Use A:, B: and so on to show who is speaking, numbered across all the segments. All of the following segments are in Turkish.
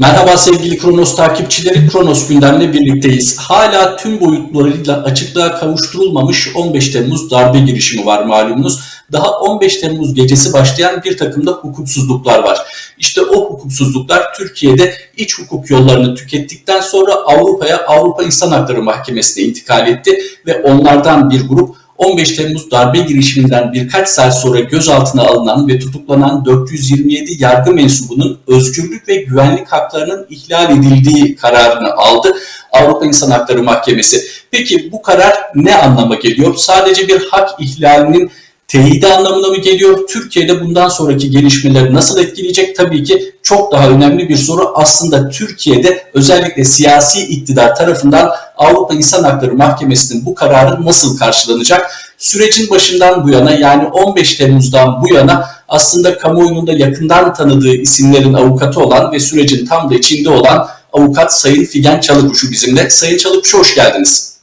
A: Merhaba sevgili Kronos takipçileri, Kronos gündemle birlikteyiz. Hala tüm boyutlarıyla açıklığa kavuşturulmamış 15 Temmuz darbe girişimi var malumunuz. Daha 15 Temmuz gecesi başlayan bir takım da hukuksuzluklar var. İşte o hukuksuzluklar Türkiye'de iç hukuk yollarını tükettikten sonra Avrupa'ya Avrupa İnsan Hakları Mahkemesi'ne intikal etti ve onlardan bir grup 15 Temmuz darbe girişiminden birkaç saat sonra gözaltına alınan ve tutuklanan 427 yargı mensubunun özgürlük ve güvenlik haklarının ihlal edildiği kararını aldı Avrupa İnsan Hakları Mahkemesi. Peki bu karar ne anlama geliyor? Sadece bir hak ihlalinin teyidi anlamına mı geliyor? Türkiye'de bundan sonraki gelişmeleri nasıl etkileyecek? Tabii ki çok daha önemli bir soru. Aslında Türkiye'de özellikle siyasi iktidar tarafından Avrupa İnsan Hakları Mahkemesi'nin bu kararı nasıl karşılanacak? Sürecin başından bu yana yani 15 Temmuz'dan bu yana aslında kamuoyunun da yakından tanıdığı isimlerin avukatı olan ve sürecin tam da içinde olan avukat Sayın Figen Çalıkuşu bizimle. Sayın Çalıkuşu hoş geldiniz.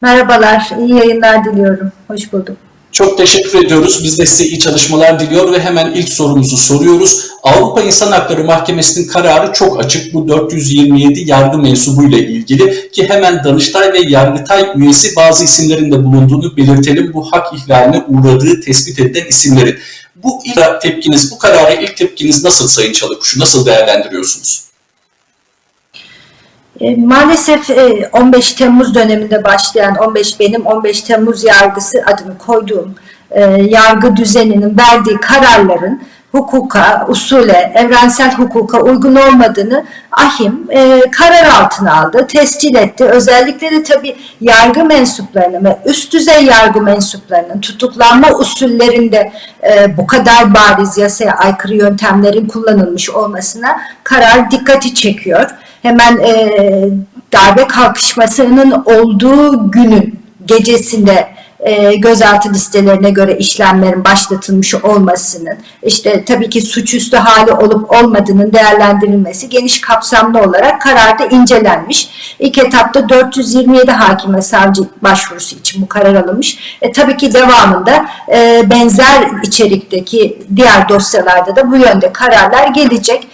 B: Merhabalar, iyi yayınlar diliyorum. Hoş bulduk.
A: Çok teşekkür ediyoruz. Biz de size iyi çalışmalar diliyor ve hemen ilk sorumuzu soruyoruz. Avrupa İnsan Hakları Mahkemesi'nin kararı çok açık. Bu 427 yargı mensubuyla ilgili ki hemen Danıştay ve Yargıtay üyesi bazı isimlerin de bulunduğunu belirtelim. Bu hak ihlaline uğradığı tespit edilen isimlerin. Bu ilk tepkiniz, bu karara ilk tepkiniz nasıl Sayın Çalıkuşu? Nasıl değerlendiriyorsunuz?
B: E, maalesef e, 15 Temmuz döneminde başlayan 15 benim 15 Temmuz yargısı adını koyduğum e, yargı düzeninin verdiği kararların hukuka, usule, evrensel hukuka uygun olmadığını ahim e, karar altına aldı, tescil etti. Özellikle de tabii yargı mensuplarının ve üst düzey yargı mensuplarının tutuklanma usullerinde e, bu kadar bariz yasaya aykırı yöntemlerin kullanılmış olmasına karar dikkati çekiyor. Hemen e, darbe kalkışmasının olduğu günün gecesinde e, gözaltı listelerine göre işlemlerin başlatılmış olmasının, işte tabii ki suçüstü hali olup olmadığının değerlendirilmesi geniş kapsamlı olarak kararda incelenmiş. İlk etapta 427 hakime savcı başvurusu için bu karar alınmış. E, tabii ki devamında e, benzer içerikteki diğer dosyalarda da bu yönde kararlar gelecek.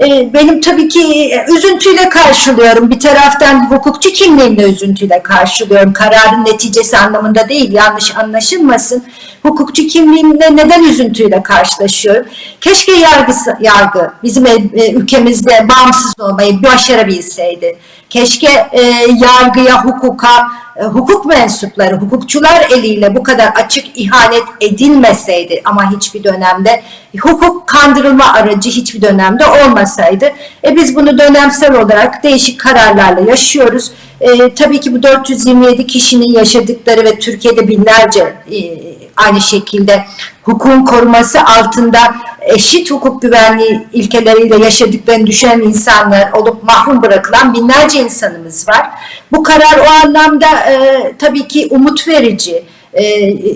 B: E, benim tabii ki üzüntüyle karşılıyorum. Bir taraftan hukukçu kimliğimle üzüntüyle karşılıyorum. Kararın neticesi anlamında değil, yanlış anlaşılmasın. Hukukçu kimliğimle neden üzüntüyle karşılaşıyorum? Keşke yargısı, yargı bizim e, ülkemizde bağımsız olmayı başarabilseydi. Keşke e, yargıya, hukuka, e, hukuk mensupları, hukukçular eliyle bu kadar açık ihanet edilmeseydi ama hiçbir dönemde hukuk kandırılma aracı hiçbir dönemde olmasaydı. E, biz bunu dönemsel olarak değişik kararlarla yaşıyoruz. E, tabii ki bu 427 kişinin yaşadıkları ve Türkiye'de binlerce e, aynı şekilde hukukun koruması altında eşit hukuk güvenliği ilkeleriyle yaşadıklarını düşünen insanlar olup mahrum bırakılan binlerce insanımız var. Bu karar o anlamda e, tabii ki umut verici, e,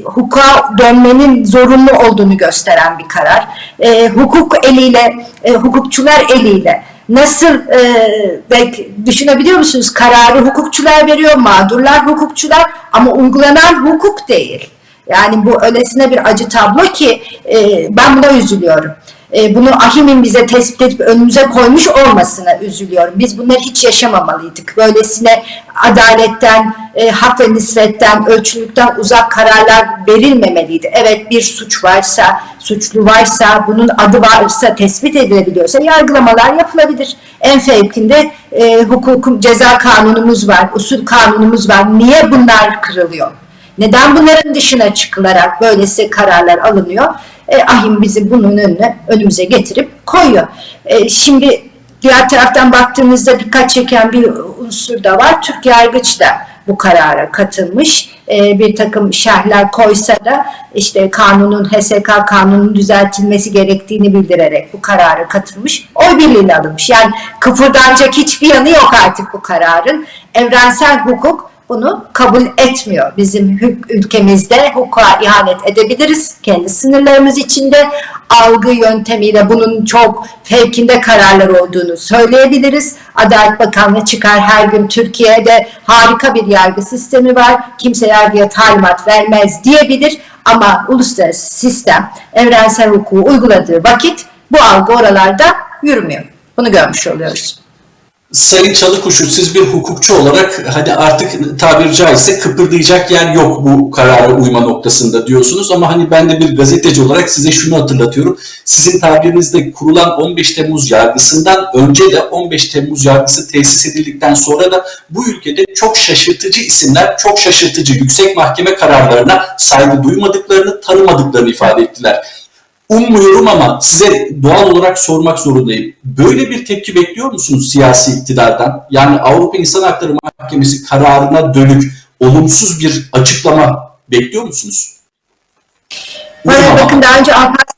B: hukuka dönmenin zorunlu olduğunu gösteren bir karar. E, hukuk eliyle, e, hukukçular eliyle nasıl e, belki düşünebiliyor musunuz? Kararı hukukçular veriyor, mağdurlar hukukçular ama uygulanan hukuk değil. Yani bu öylesine bir acı tablo ki e, ben buna üzülüyorum. E, bunu Ahim'in bize tespit edip önümüze koymuş olmasına üzülüyorum. Biz bunları hiç yaşamamalıydık. Böylesine adaletten, e, hak ve nispetten, ölçülükten uzak kararlar verilmemeliydi. Evet bir suç varsa, suçlu varsa, bunun adı varsa, tespit edilebiliyorsa yargılamalar yapılabilir. En fevkinde e, hukuk, ceza kanunumuz var, usul kanunumuz var. Niye bunlar kırılıyor? Neden bunların dışına çıkılarak böylesi kararlar alınıyor? E, ahim bizi bunun önüne önümüze getirip koyuyor. E, şimdi diğer taraftan baktığımızda dikkat çeken bir unsur da var. Türk yargıç da bu karara katılmış. E, bir takım şerhler koysa da işte kanunun HSK kanunun düzeltilmesi gerektiğini bildirerek bu karara katılmış. Oy birliğiyle alınmış. Yani kıpırdanacak hiçbir yanı yok artık bu kararın. Evrensel hukuk bunu kabul etmiyor. Bizim ülkemizde hukuka ihanet edebiliriz. Kendi sınırlarımız içinde algı yöntemiyle bunun çok fevkinde kararlar olduğunu söyleyebiliriz. Adalet Bakanlığı çıkar her gün Türkiye'de harika bir yargı sistemi var. Kimse yargıya talimat vermez diyebilir. Ama uluslararası sistem evrensel hukuku uyguladığı vakit bu algı oralarda yürümüyor. Bunu görmüş oluyoruz.
A: Sayın Çalıkuşu siz bir hukukçu olarak hadi artık tabiri caizse kıpırdayacak yer yok bu karara uyma noktasında diyorsunuz ama hani ben de bir gazeteci olarak size şunu hatırlatıyorum. Sizin tabirinizde kurulan 15 Temmuz yargısından önce de 15 Temmuz yargısı tesis edildikten sonra da bu ülkede çok şaşırtıcı isimler, çok şaşırtıcı yüksek mahkeme kararlarına saygı duymadıklarını, tanımadıklarını ifade ettiler. Ummuyorum ama size doğal olarak sormak zorundayım. Böyle bir tepki bekliyor musunuz siyasi iktidardan? Yani Avrupa İnsan Hakları Mahkemesi kararına dönük olumsuz bir açıklama bekliyor musunuz? Umamam.
B: bakın daha önce Alparslan,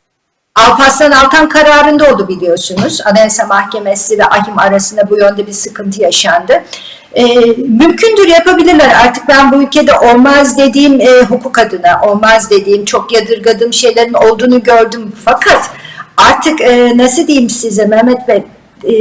B: Alparslan Altan kararında oldu biliyorsunuz. Anayasa Mahkemesi ve AHİM arasında bu yönde bir sıkıntı yaşandı. Ee, mümkündür yapabilirler. Artık ben bu ülkede olmaz dediğim e, hukuk adına, olmaz dediğim, çok yadırgadığım şeylerin olduğunu gördüm. Fakat artık e, nasıl diyeyim size Mehmet Bey, e,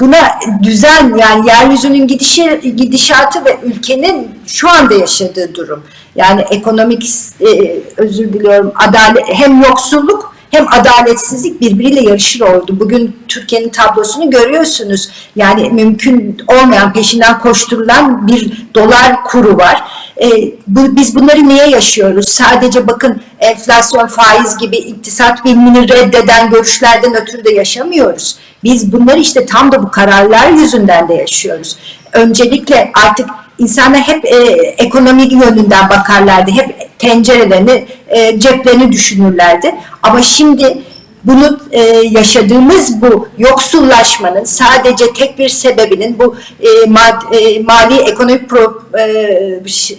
B: buna düzen yani yeryüzünün gidişi, gidişatı ve ülkenin şu anda yaşadığı durum. Yani ekonomik e, özür diliyorum adalet hem yoksulluk hem adaletsizlik birbiriyle yarışır oldu. Bugün Türkiye'nin tablosunu görüyorsunuz. Yani mümkün olmayan peşinden koşturulan bir dolar kuru var. E, bu, biz bunları niye yaşıyoruz? Sadece bakın enflasyon, faiz gibi iktisat bilimini reddeden görüşlerden ötürü de yaşamıyoruz. Biz bunları işte tam da bu kararlar yüzünden de yaşıyoruz. Öncelikle artık insanlar hep e, ekonomik yönünden bakarlardı. Hep tencerelerini, e, ceplerini düşünürlerdi. Ama şimdi bunu e, yaşadığımız bu yoksullaşmanın sadece tek bir sebebinin bu e, mad- e, mali ekonomik pro, e, ş-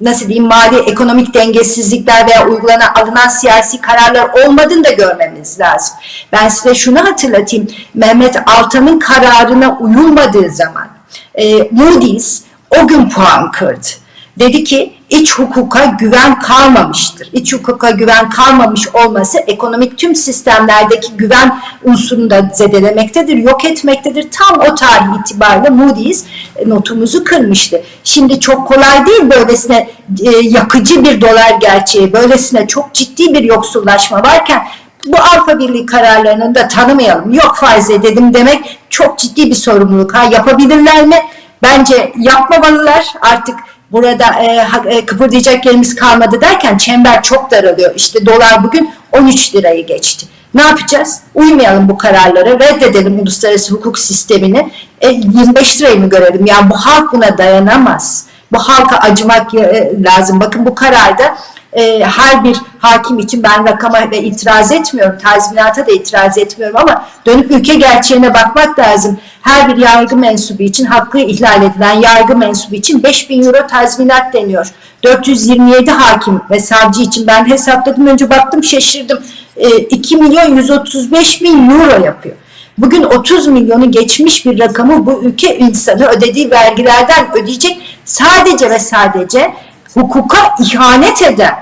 B: nasıl diyeyim mali ekonomik dengesizlikler veya uygulanan alınan siyasi kararlar olmadığını da görmemiz lazım. Ben size şunu hatırlatayım. Mehmet Altan'ın kararına uyulmadığı zaman e, Moody's o gün puan kırdı. Dedi ki iç hukuka güven kalmamıştır. İç hukuka güven kalmamış olması ekonomik tüm sistemlerdeki güven unsurunu da zedelemektedir, yok etmektedir. Tam o tarih itibariyle Moody's e, notumuzu kırmıştı. Şimdi çok kolay değil böylesine e, yakıcı bir dolar gerçeği, böylesine çok ciddi bir yoksullaşma varken bu Avrupa Birliği kararlarını da tanımayalım. Yok faiz edelim demek çok ciddi bir sorumluluk. Ha yapabilirler mi? Bence yapmamalılar. Artık burada e, e, kıpırdayacak yerimiz kalmadı derken çember çok daralıyor. İşte dolar bugün 13 lirayı geçti. Ne yapacağız? Uymayalım bu kararlara, reddedelim uluslararası hukuk sistemini. E, 25 lirayı mı görelim? Yani bu halk buna dayanamaz. Bu halka acımak e, lazım. Bakın bu kararda e, her bir hakim için ben rakama ve itiraz etmiyorum, tazminata da itiraz etmiyorum ama dönüp ülke gerçeğine bakmak lazım. Her bir yargı mensubu için hakkı ihlal edilen yargı mensubu için 5000 euro tazminat deniyor. 427 hakim ve savcı için ben hesapladım önce baktım şaşırdım. E, 2 milyon 135 bin euro yapıyor. Bugün 30 milyonu geçmiş bir rakamı bu ülke insanı ödediği vergilerden ödeyecek sadece ve sadece hukuka ihanet eden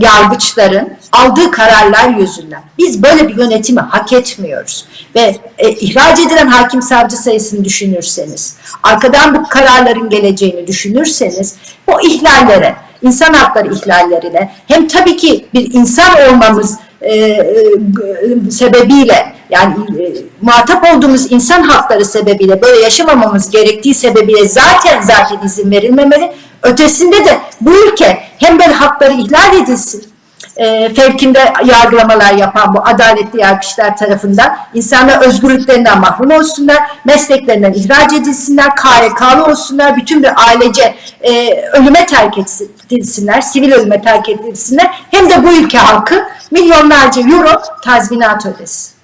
B: yargıçların aldığı kararlar yüzünden. Biz böyle bir yönetimi hak etmiyoruz. Ve e, ihraç edilen hakim savcı sayısını düşünürseniz, arkadan bu kararların geleceğini düşünürseniz, bu ihlallere, insan hakları ihlallerine hem tabii ki bir insan olmamız e, e, sebebiyle yani e, muhatap olduğumuz insan hakları sebebiyle böyle yaşamamamız gerektiği sebebiyle zaten zaten izin verilmemeli. Ötesinde de bu ülke hem böyle hakları ihlal edilsin, e, fevkinde yargılamalar yapan bu adaletli yargıçlar tarafından insanlar özgürlüklerinden mahrum olsunlar, mesleklerinden ihraç edilsinler, KYK'lı olsunlar, bütün bir ailece e, ölüme terk edilsinler, sivil ölüme terk edilsinler. Hem de bu ülke halkı milyonlarca euro tazminat ödesin.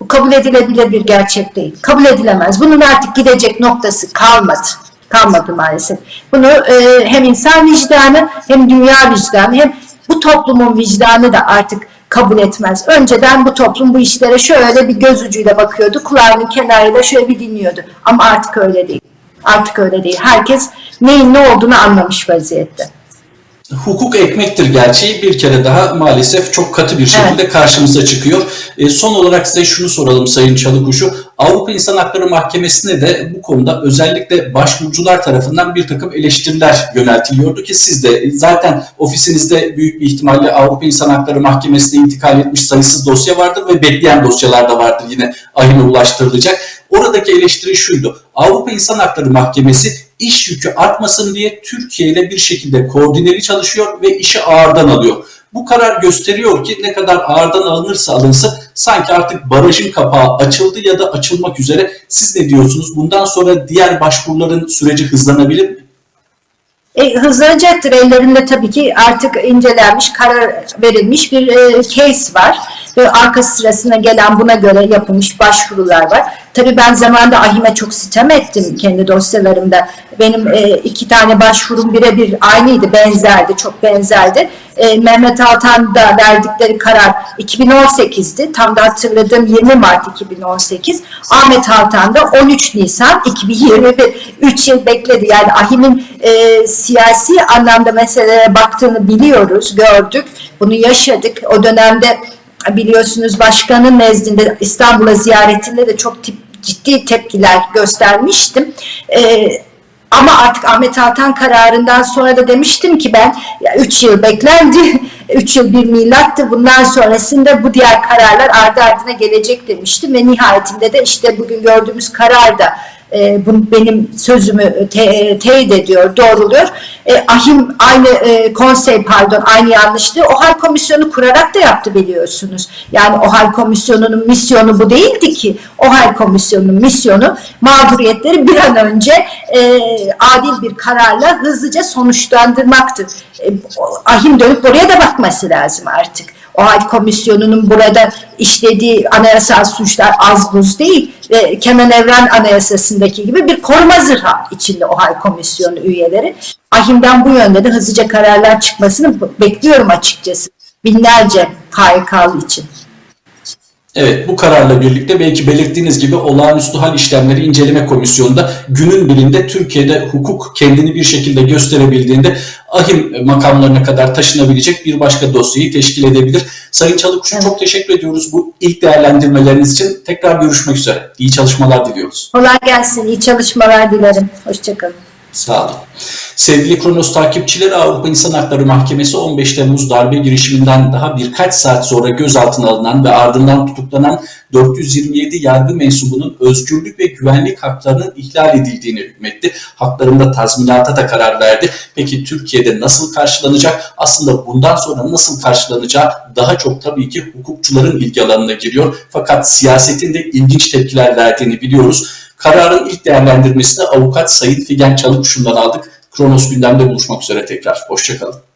B: Bu kabul edilebilir bir gerçek değil. Kabul edilemez. Bunun artık gidecek noktası kalmadı. Kalmadı maalesef. Bunu e, hem insan vicdanı hem dünya vicdanı hem bu toplumun vicdanı da artık kabul etmez. Önceden bu toplum bu işlere şöyle bir göz ucuyla bakıyordu. Kulağının kenarıyla şöyle bir dinliyordu. Ama artık öyle değil. Artık öyle değil. Herkes neyin ne olduğunu anlamış vaziyette.
A: Hukuk ekmektir gerçeği bir kere daha maalesef çok katı bir şekilde karşımıza çıkıyor. E, son olarak size şunu soralım Sayın Çalıkuşu. Avrupa İnsan Hakları Mahkemesi'ne de bu konuda özellikle başvurucular tarafından bir takım eleştiriler yöneltiliyordu ki siz de zaten ofisinizde büyük bir ihtimalle Avrupa İnsan Hakları Mahkemesi'ne intikal etmiş sayısız dosya vardır ve bekleyen dosyalar da vardır yine ahime ulaştırılacak. Oradaki eleştiri şuydu. Avrupa İnsan Hakları Mahkemesi iş yükü artmasın diye Türkiye ile bir şekilde koordineli çalışıyor ve işi ağırdan alıyor. Bu karar gösteriyor ki ne kadar ağırdan alınırsa alınsın sanki artık barajın kapağı açıldı ya da açılmak üzere. Siz ne diyorsunuz? Bundan sonra diğer başvuruların süreci hızlanabilir mi?
B: E, hızlanacaktır. Ellerinde tabii ki artık incelenmiş, karar verilmiş bir e, case var. Ve arka sırasına gelen buna göre yapılmış başvurular var. Tabii ben zamanında AHİM'e çok sitem ettim kendi dosyalarımda. Benim e, iki tane başvurum birebir aynıydı, benzerdi, çok benzerdi. E, Mehmet Altan'da verdikleri karar 2018'di. Tam da hatırladığım 20 Mart 2018. Ahmet Altan'da 13 Nisan 2021. 3 yıl bekledi. Yani AHİM'in e, siyasi anlamda meselelere baktığını biliyoruz, gördük. Bunu yaşadık. O dönemde biliyorsunuz başkanın nezdinde İstanbul'a ziyaretinde de çok tip, ciddi tepkiler göstermiştim. Ee, ama artık Ahmet Altan kararından sonra da demiştim ki ben 3 yıl beklendi, 3 yıl bir milattı. Bundan sonrasında bu diğer kararlar ardı ardına gelecek demiştim ve nihayetinde de işte bugün gördüğümüz karar da e, bu benim sözümü te, teyit ediyor, doğruluyor. E, ahim aynı e, konsey pardon aynı yanlışlığı OHAL komisyonu kurarak da yaptı biliyorsunuz. Yani OHAL komisyonunun misyonu bu değildi ki. OHAL komisyonunun misyonu mağduriyetleri bir an önce e, adil bir kararla hızlıca sonuçlandırmaktır. E, ahim dönüp buraya da bakması lazım artık. OHAL komisyonunun burada işlediği anayasal suçlar az buz değil ve Kenan Evren Anayasası'ndaki gibi bir koruma zırhı içinde OHAL komisyonu üyeleri. Ahim'den bu yönde de hızlıca kararlar çıkmasını bekliyorum açıkçası. Binlerce KYK'lı için.
A: Evet bu kararla birlikte belki belirttiğiniz gibi olağanüstü hal işlemleri inceleme komisyonunda günün birinde Türkiye'de hukuk kendini bir şekilde gösterebildiğinde ahim makamlarına kadar taşınabilecek bir başka dosyayı teşkil edebilir. Sayın Çalıkuşu
B: Evet.
A: çok teşekkür ediyoruz bu ilk değerlendirmeleriniz için. Tekrar görüşmek üzere. İyi çalışmalar diliyoruz.
B: Kolay gelsin, iyi çalışmalar dilerim. Hoşçakalın.
A: Sağ olun. Sevgili Kronos takipçileri Avrupa İnsan Hakları Mahkemesi 15 Temmuz darbe girişiminden daha birkaç saat sonra gözaltına alınan ve ardından tutuklanan 427 yargı mensubunun özgürlük ve güvenlik haklarının ihlal edildiğini hükmetti. Haklarında tazminata da karar verdi. Peki Türkiye'de nasıl karşılanacak? Aslında bundan sonra nasıl karşılanacağı daha çok tabii ki hukukçuların ilgi alanına giriyor. Fakat siyasetin de ilginç tepkiler verdiğini biliyoruz. Kararın ilk değerlendirmesini avukat Sayın Figen Çalıkuşu'ndan aldık. Kronos gündemde buluşmak üzere tekrar. Hoşçakalın.